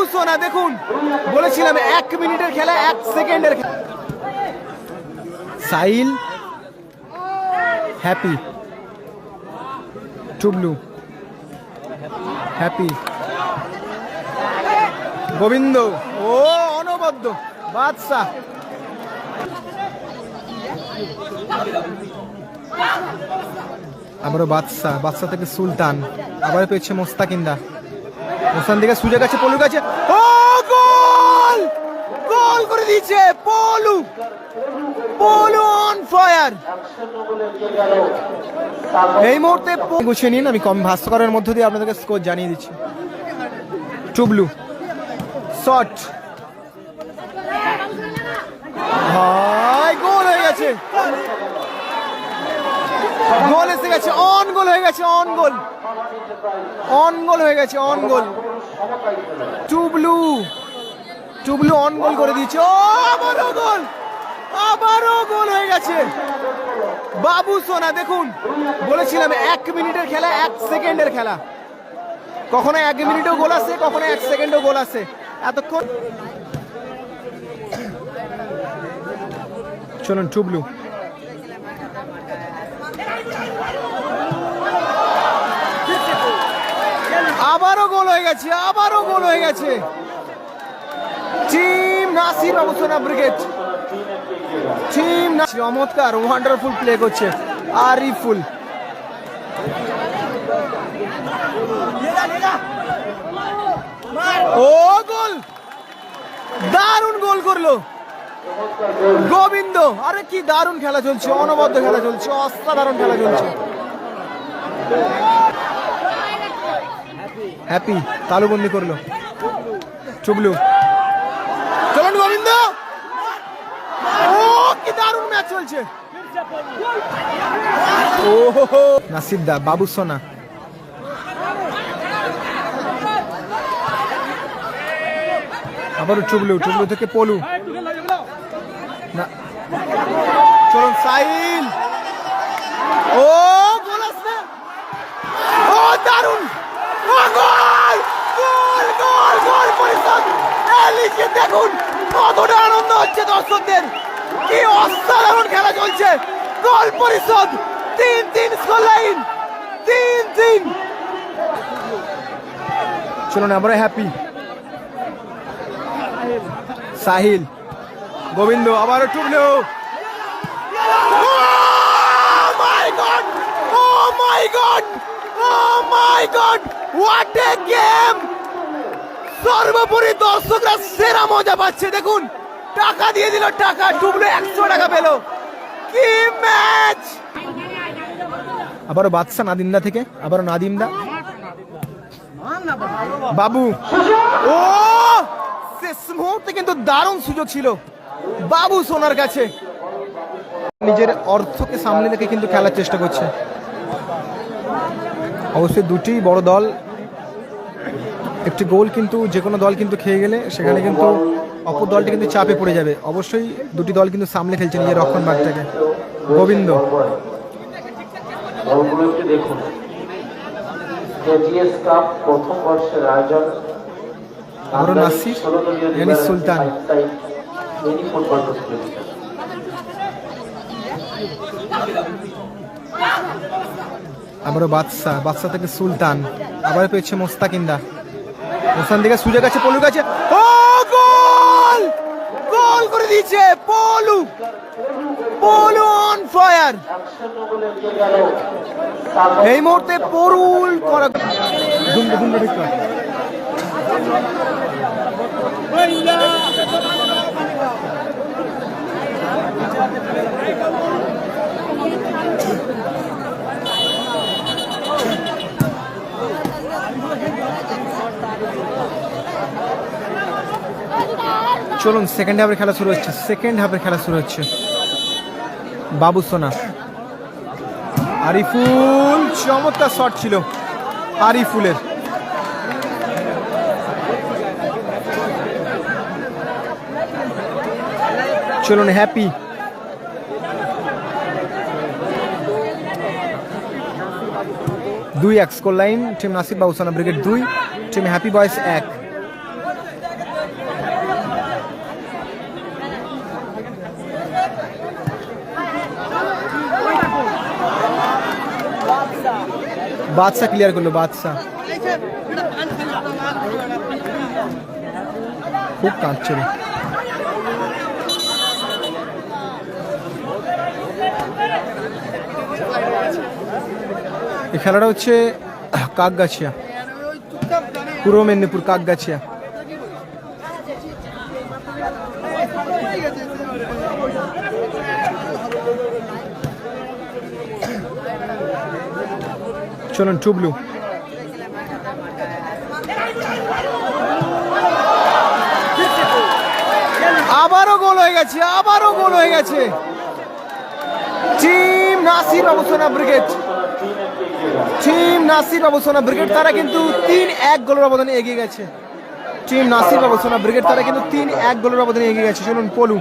বাবু সোনা দেখুন, বলেছিলাম এক মিনিটের খেলা, এক সেকেন্ডের খেলা। সাইল হ্যাপি। টুবলু, হ্যাপি। গোবিন্দ, ও, অনবদ্য। বাদশাহ। আবারও বাদশাহ বাদশাহ থেকে সুলতান। আবার পেয়েছে মোস্তাকিন্দা মোস্তান দিকে সুযোগ আছে, পলুর কাছে। ও, গোল! গোল করে দিয়েছে পলু। পলু অন ফায়ার এই মুহূর্তে গুছিয়ে নিন, আমি কম ভাস্করের মধ্য দিয়ে আপনাদেরকে স্কোর জানিয়ে দিচ্ছি। টুবলু। শট। ভাই, গোল হয়ে গেছে। গোল এসে গেছে অন গোল হয়ে গেছে অন গোল অন গোল হয়ে গেছে own goal Tublu Tublu own goal করে দিয়েছে। ও, আবারও গোল আবারও গোল হয়ে গেছে। বাবু সোনা, দেখুন, বলেছিলাম এক মিনিটের খেলা, এক সেকেন্ডের খেলা। কখনো এক মিনিটেও গোল আসে, কখনো এক সেকেন্ডেও গোল আসে। এতক্ষণ চলুন টুবলু আবারও গোল হয়ে গেছে, আবারও গোল হয়ে গেছে। Team Nasir Babusona brigade team চমৎকার ওয়ান্ডারফুল প্লে করছে আরিফুল। ও গোল! দারুণ গোল করল। গোবিন্দ, আরে কি দারুণ খেলা চলছে, অনবদ্য খেলা চলছে, অসাধারণ খেলা চলছে। হ্যাপি তালুবন্দি করল। চুবলু। চলুন গোবিন্দ। ও, কি দারুণ ম্যাচ চলছে। ও নাসিদ্দা বাবু সোনা। আবারও চুবলু চুবলু থেকে পলু। না। চলুন সাইল ও গোল আসবে ও দারুণ ও গোল গোল গোল গোল পরিষদ লিখে দেখুন কতটা আনন্দ হচ্ছে দর্শকদের। কি অসাধারণ খেলা চলছে। গোল পরিষদ তিন তিন স্কোর লাইন। তিন তিন। চলুন আমরা হ্যাপি সাহিল গোবিন্দ আবারও টুকলো my god oh my god oh my god what a game সর্বোপরি দর্শকরা সেরা মজা পাচ্ছে, দেখুন। টাকা দিয়ে দিল টাকা, ডুবলো একশো টাকা পেল। কি ম্যাচ! আবারও বাদশা নাদিমদা থেকে, আবারও নাদিমদা। বাবু, ও! শেষ মুহূর্তে কিন্তু দারুণ সুযোগ ছিল। বাবু সোনার কাছে। নিজের অর্থকে সামনে রেখে কিন্তু খেলার চেষ্টা করছে। অবশ্যই দুটি বড় দল একটি গোল কিন্তু যে কোনো দল কিন্তু খেয়ে গেলে সেখানে কিন্তু অপর দলটি কিন্তু চাপে পড়ে যাবে। অবশ্যই দুটি দল কিন্তু সামনে খেলছে নিজের রক্ষণ ভাগটাকে গোবিন্দ। দলগুলো একটু দেখুন। কেজিএস কাপ প্রথম বর্ষের আয়োজন। আবারও নাসির, ইয়ানি সুলতান। মিনি ফুটবল প্রতিযোগিতা। আবারও বাদশা বাদশা থেকে সুলতান। আবার পেয়েছে মোস্তাকিন্দা মোস্তান দিকে সুযোগ আছে, পলুর কাছে। ও, গোল! গোল করে দিয়েছে পলু। পলু অন ফায়ার এই মুহূর্তে পরুল করা দুন্ড দুন্ড ঠিক কর। চলুন সেকেন্ড হাফের খেলা শুরু হচ্ছে। সেকেন্ড হাফের খেলা শুরু হচ্ছে। বাবু সোনা। আরিফুল, চমৎকার শট ছিল আরিফুলের। চলুন হ্যাপি দুই এক score line team Nasir Babusona brigade দুই টিম হ্যাপি বয়েস এক। বাদশা ক্লিয়ার করল বাদশা খুব কাঁদছে এই খেলাটা হচ্ছে কাকগাছিয়া পূর্ব মেদিনীপুর কাকগাছিয়া। চলুন টুবলু আবারও গোল হয়ে গেছে, আবারও গোল হয়ে গেছে। Team Nasir Babusona brigade. Team Nasir Babusona brigade, তারা কিন্তু তিন এক গোলের ব্যবধানে এগিয়ে গেছে। টিম নাসির বাবুসোনা ব্রিগেড, তারা কিন্তু তিন এক গোলের ব্যবধানে এগিয়ে গেছে। চলুন, পলু।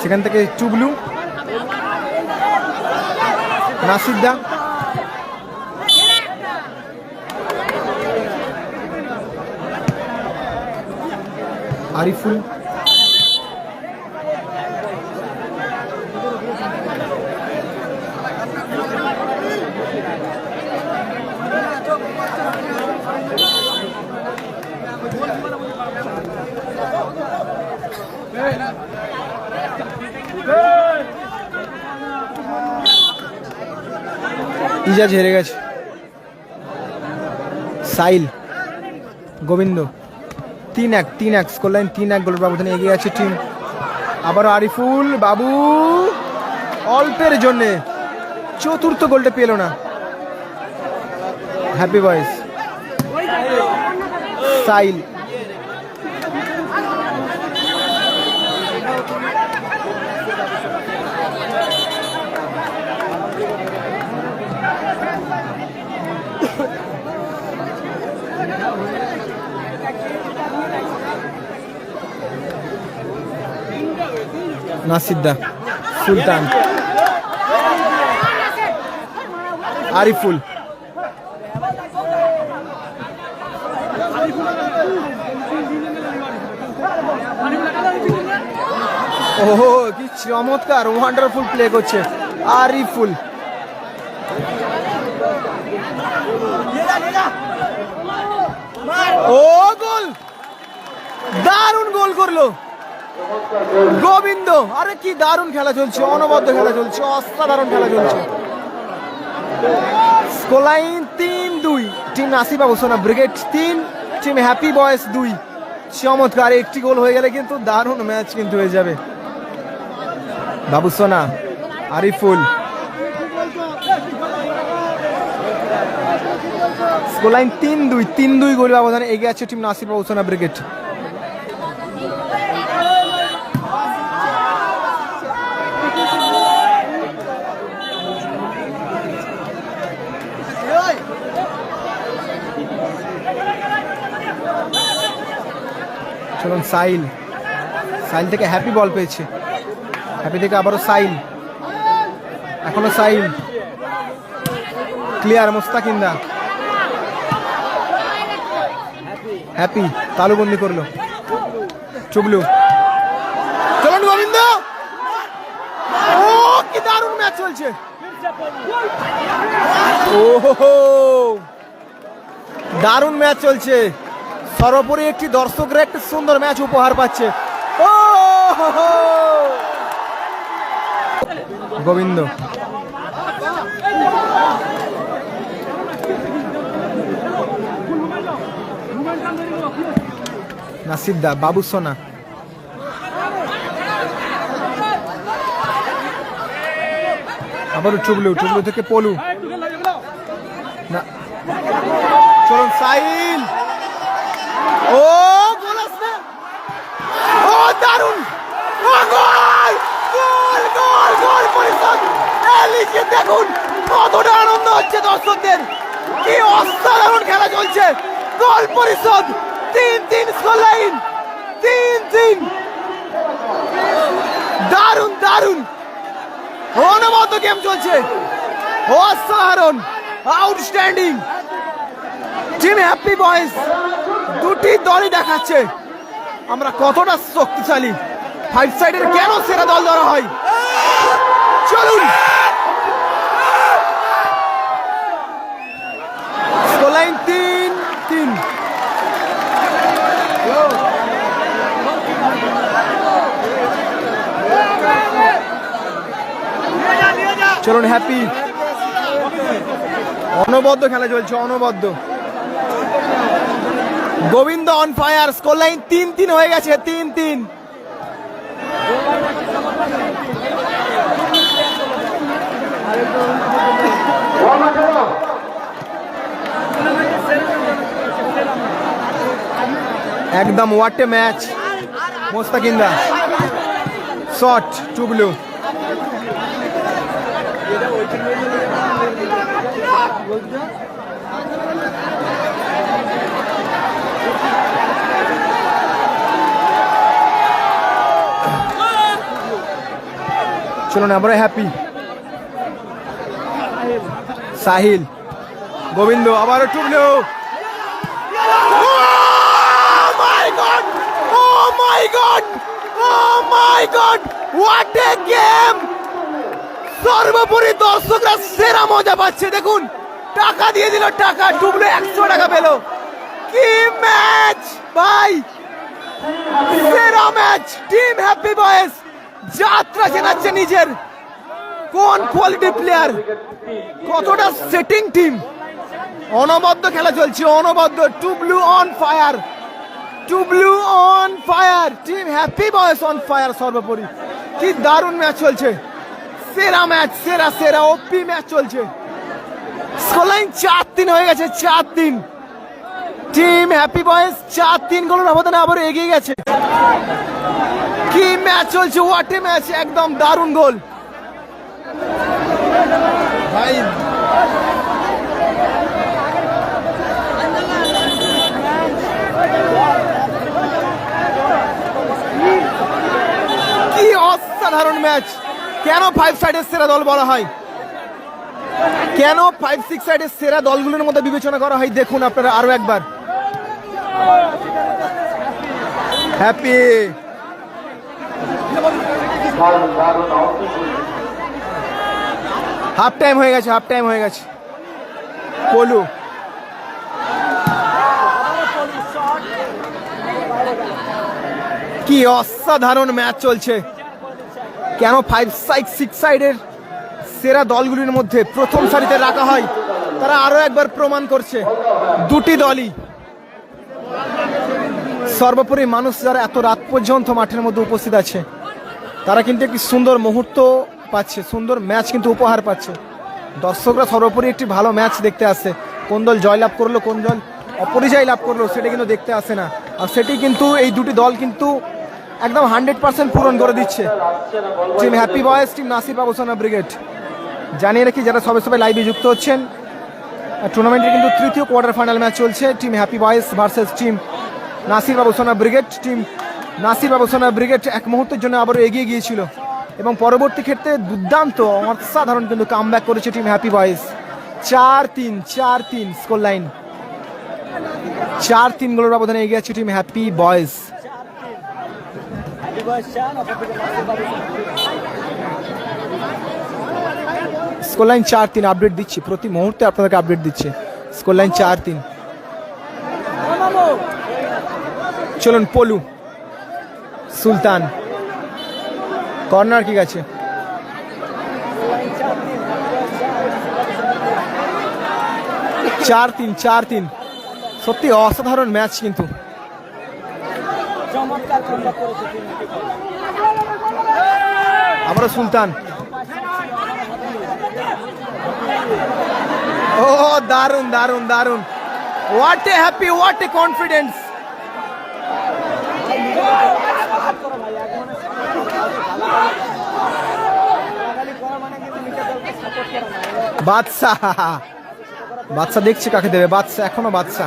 সেখান থেকে চুবলু নাসিদ্দা আরিফুল? ইজাজ হেরে গেছে। সাইল গোবিন্দ, তিন এক তিন এক স্কোর লাইন তিন এক, গোলের ব্যবধানে এগিয়ে আছে টিম। আবারও আরিফুল বাবু, অল্পের জন্যে চতুর্থ গোলটা পেল না। হ্যাপি বয়েস সাইল নাসিদ্দা সুলতান। আরিফুল। ওহো, কি চমৎকার ওয়ান্ডারফুল প্লে করছে। আরিফুল। ও, গোল! দারুণ গোল করল। গোবিন্দ, আরে কি দারুণ খেলা চলছে, অনবদ্য খেলা চলছে, অসাধারণ খেলা চলছে। স্কোলাইন তিন দুই, টিম নাসিব আবুসোনা ব্রিগেড তিন, টিম হ্যাপি বয়েস দুই। চমৎকার, একটি গোল হয়ে গেলে কিন্তু দারুণ ম্যাচ কিন্তু হয়ে যাবে। বাবুসোনা আরিফুল। স্কোলাইন তিন দুই তিন দুই গোল ব্যবধানে এগিয়ে আছে টিম নাসিব আবুসোনা ব্রিগেড। চলুন সাইল সাইল থেকে হ্যাপি বল পেয়েছে। হ্যাপি থেকে আবারও সাইল এখনও সাইল ক্লিয়ার মোস্তাকিন্দা হ্যাপি তালুবন্দি করল। চুবলু চলুন, গোবিন্দ। ও, কি দারুণ ম্যাচ চলছে। ও দারুণ ম্যাচ চলছে। সর্বোপরি একটি দর্শকরা একটি সুন্দর ম্যাচ উপহার পাচ্ছে। ও। গোবিন্দ। নাসিদ্দা বাবু সোনা। আবারও টুবলু টুবলু থেকে পলু। না। চলুন সাইল ও, গোল আসছে ও দারুণ ও, গোল পরিষদ। এলিকে দেখুন, কতটা আনন্দ হচ্ছে দর্শকদের। কি অসাধারণ খেলা চলছে। গোল পরিষদ, তিন তিন স্কোর লাইন, তিন তিন। দারুণ দারুণ অনবদ্য গেম চলছে। অসাধারণ আউটস্ট্যান্ডিং টিম হ্যাপি বয়েজ দুটি দলই দেখাচ্ছে। আমরা কতটা শক্তিশালী। ফাইভ সাইডের কেন সেরা দল ধরা হয়? চলুন। তিন তিন। চলুন হ্যাপি অনবদ্য খেলা চলছে, অনবদ্য। Gobinda on fire score line তিন তিন হয়ে গেছে, তিন তিন। একদম ওয়াটে ম্যাচ মোস্তাকিন্দা শট টুবলু চলুন আমরা হ্যাপি সাহিল, গোবিন্দ, আবারও Tublu Oh! Oh my God! Oh my God! What a game! সর্বোপরি দর্শকরা সেরা মজা পাচ্ছে, দেখুন টাকা দিয়ে দিল, টাকা ডুবলো একশো টাকা পেল কি ম্যাচ ভাই সেরা ম্যাচ টিম হ্যাপি বয়েস যাত্রা চেনাচ্ছে নিজের। কোন কোয়ালিটি প্লেয়ার কতটা সেটিং টিম অনবদ্য খেলা চলছে, অনবদ্য। Tublu on fire Tublu on fire team happy boys on fire সর্বোপরি। কি দারুণ ম্যাচ চলছে। সেরা ম্যাচ সেরা সেরা ওপি ম্যাচ চলছে। স্কোরলাইন চার দিন হয়ে গেছে, চার তিন। টিম হ্যাপি বয়েস চার তিন গোলের ব্যবধানে আবার এগিয়ে গেছে। কি ম্যাচ চলছে ওয়াটে ম্যাচ, একদম দারুণ গোল। ভাই, কি অসাধারণ ম্যাচ। কেন ফাইভ সাইডের সেরা দল বলা হয়? কেন ফাইভ সিক্স সাইডের সেরা দলগুলোর মধ্যে বিবেচনা করা হয়? দেখুন আপনারা আরও একবার। হ্যাপি। হাফ টাইম হয়ে গেছে হাফ টাইম হয়ে গেছে। পলু। কি অসাধারণ ম্যাচ চলছে। কেন ফাইভ সাইড সিক্স সাইডের সেরা দলগুলির মধ্যে প্রথম সারিতে রাখা হয়। তারা আরও একবার প্রমাণ করছে। দুটি দলই। সর্বোপরি মানুষ যারা এত রাত পর্যন্ত মাঠের মধ্যে উপস্থিত আছে, তারা কিন্তু একটি সুন্দর মুহূর্ত পাচ্ছে, সুন্দর ম্যাচ কিন্তু উপহার পাচ্ছে। দর্শকরা সর্বোপরি একটি ভালো ম্যাচ দেখতে আসে। কোন দল জয়লাভ করল, কোন দল অপরিজয় লাভ করল, সেটা কিন্তু দেখতে আসে না। আর সেটি কিন্তু, এই দুটি দল কিন্তু একদম হান্ড্রেড পার্সেন্ট পূরণ করে দিচ্ছে। Team happy boys team Nasir Babusona brigade জানিয়ে রাখি যারা সবে সবাই লাইভে যুক্ত হচ্ছেন টুর্নামেন্টের কিন্তু তৃতীয় কোয়ার্টার ফাইনাল ম্যাচ চলছে। Team happy boys versus team Nasir Babusona brigade team Nasir Babusona brigade এক মুহূর্তের জন্য আবারও এগিয়ে গিয়েছিল। এবং পরবর্তী ক্ষেত্রে দুর্দান্ত, অসাধারণ কিন্তু কাম করেছে টিম হ্যাপি বয়েস চার তিন চার তিন স্কোর লাইন চার তিন গোলের ব্যবধানে এগিয়ে আছে team happy boys score line চার তিন আপডেট দিচ্ছি। প্রতি মুহূর্তে আপনাদেরকে আপডেট দিচ্ছে। স্কোর লাইন চার তিন। চলুন, পলু। সুলতান। কর্নার কি আছে চার তিন চার তিন। সত্যি অসাধারণ ম্যাচ কিন্তু। আমরা সুলতান। ও দারুণ দারুণ দারুণ what a happy what a confidence Badsha. Badsha দেখছি কাকে দেবে। বাদশা, এখনও বাদশা।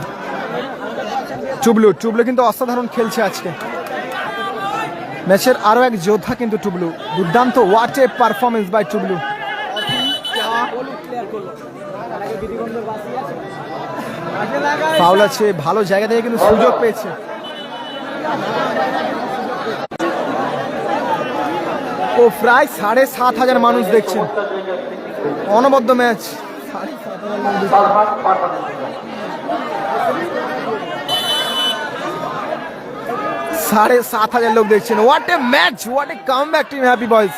টুবলু টুবলু কিন্তু অসাধারণ খেলছে আজকে। ম্যাচের আরও এক যোদ্ধা কিন্তু টুবলু। দুর্দান্ত what a performance by Tublu. Foul আছে। ভালো জায়গা থেকে কিন্তু সুযোগ পেয়েছে। ও প্রায় সাড়ে সাত হাজার মানুষ দেখছেন। অনবদ্য ম্যাচ। সাড়ে সাত হাজার লোক দেখছেন। What a match what a comeback team happy boys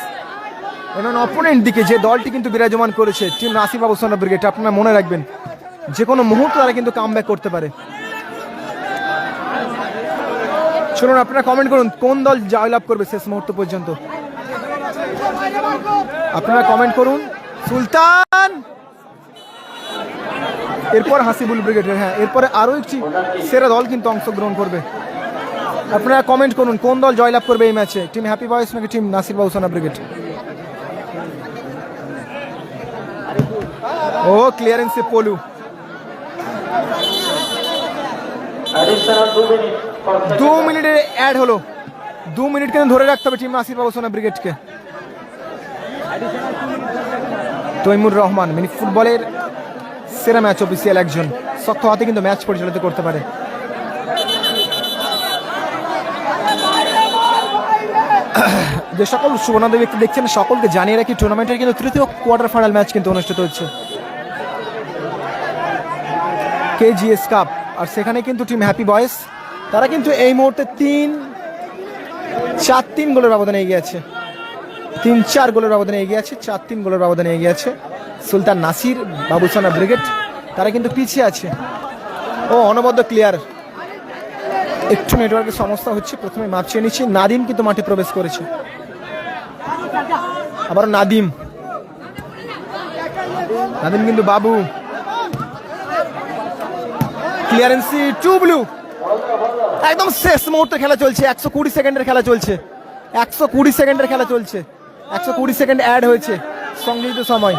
এবং অপোনেন্ট দিকে যে দলটি কিন্তু বিরাজমান করেছে টিম নাসির বাবু সোনা ব্রিগেড আপনারা মনে রাখবেন, যে কোনো মুহূর্তে তারা কিন্তু কাম করতে পারে। শুনুন আপনারা কমেন্ট করুন, কোন দল জয়লাভ করবে শেষ মুহূর্ত পর্যন্ত? আপনারা কমেন্ট করুন, সুলতান! এরপর হাসিবুল ব্রিগেডের হ্যাঁ এরপরে আরও একটি সেরা দল কিন্তু অংশগ্রহণ করবে। আপনারা কমেন্ট করুন, কোন দল জয়লাভ করবে এই ম্যাচে টিম হ্যাপি বয়েস নাকি টিম নাসির বাবুসানা ব্রিগেড ও ক্লিয়ারেন্সে পলু। দু মিনিট ফর দু মিনিটে অ্যাড হলো। দু মিনিট কিন্তু ধরে রাখতে হবে টিম নাসির বাবুসানা ব্রিগেডকে তৈমুর রহমান, মিনি ফুটবলের সেরা ম্যাচ অফিসিয়াল একজন। শক্ত হাতে কিন্তু ম্যাচ পরিচালিত করতে পারে। যে সকল সুবর্ণাদী দেখছেন, সকলকে জানিয়ে রাখি টুর্নামেন্টের কিন্তু তৃতীয় কোয়ার্টার ফাইনাল ম্যাচ কিন্তু অনুষ্ঠিত হচ্ছে। KGS cup. আর সেখানে কিন্তু টিম হ্যাপি বয়েস তারা কিন্তু এই মুহূর্তে তিন, চার, তিন গোলের ব্যবধানে এগিয়ে আছে। তিন, চার গোলের ব্যবধানে এগিয়ে আছে, চার, তিন গোলের ব্যবধানে এগিয়ে আছে সুলতান নাসির, বাবুসানা ব্রিগেড, তারা কিন্তু পিছিয়ে আছে। ও, অনবদ্য ক্লিয়ার একটু নেটওয়ার্কের সমস্যা হচ্ছে, প্রথমে মাপ চেয়ে নিচ্ছি। নাদিম কিন্তু মাঠে প্রবেশ করেছে। আবার নাদিম। নাদিম কিন্তু বাবু। ক্লিয়ারেন্সি টু ব্লু একদম শেষ মুহূর্তে খেলা চলছে। একশো কুড়ি সেকেন্ডের খেলা চলছে। একশো কুড়ি সেকেন্ডের খেলা চলছে। একশো কুড়ি সেকেন্ড অ্যাড হয়েছে সংগৃহীত সময়।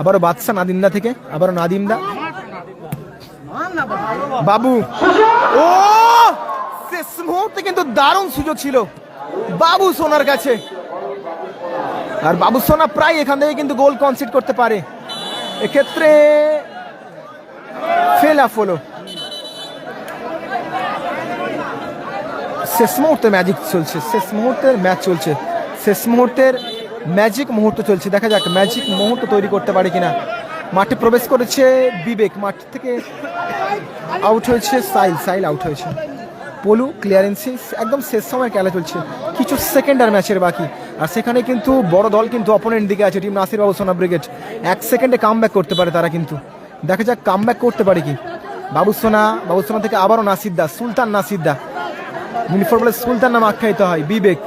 আবারও বাদশা নাদিমদা থেকে, আবারও নাদিমদা। বাবু, ও! শেষ মুহূর্তে কিন্তু দারুণ সুযোগ ছিল। বাবু সোনার কাছে। আর বাবু সোনা প্রায় এখান থেকে কিন্তু গোল কনসিড করতে পারে। এক্ষেত্রে ফেল আপ হলো। শেষ মুহূর্তে ম্যাজিক চলছে, শেষ মুহূর্তের ম্যাচ চলছে। শেষ মুহূর্তের ম্যাজিক মুহূর্ত চলছে। দেখা যাক ম্যাজিক মুহূর্ত তৈরি করতে পারে কিনা। মাঠে প্রবেশ করেছে বিবেক। মাঠ থেকে আউট হয়েছে সাইল সাইল আউট হয়েছে। পলু ক্লিয়ারেন্সি একদম শেষ সময় খেলা চলছে। কিছু সেকেন্ড আর ম্যাচের বাকি। আর সেখানে কিন্তু বড় দল কিন্তু অপোনেন্ট দিকে আছে টিম নাসির বাবু সোনা ব্রিগেড। এক সেকেন্ডে কাম করতে পারে তারা কিন্তু। দেখা যাক কাম করতে পারে কি। বাবু সোনা বাবু সোনা থেকে আবারও নাসিদ্দা সুলতান নাসিদ্দা মিনিফোর বলে সুলতান নাম আখ্যায়িত হয়, বিবেক।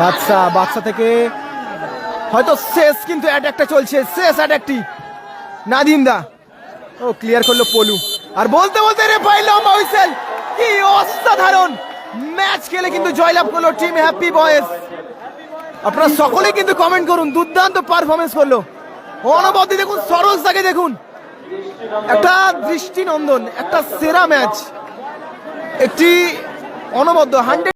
বাদশা বাদশা থেকে হয়তো শেষ কিন্তু অ্যাটাকটা চলছে। শেষ অ্যাটাকটি নাদিম দা। ও ক্লিয়ার করল পলু। আর বলতে বলতে রে ভাই লম্বা হুইসেল কি অসাধারণ। ম্যাচ খেলে কিন্তু জয়লাভ করল টিম হ্যাপি বয়েজ আপনারা সকলেই কিন্তু কমেন্ট করুন, দুর্দান্ত পারফরমেন্স করল। অনবদ্য দেখুন, সরোজ তাকে দেখুন। একটা দৃষ্টিনন্দন, একটা সেরা ম্যাচ একটি অনবদ্য হান্ড্রেড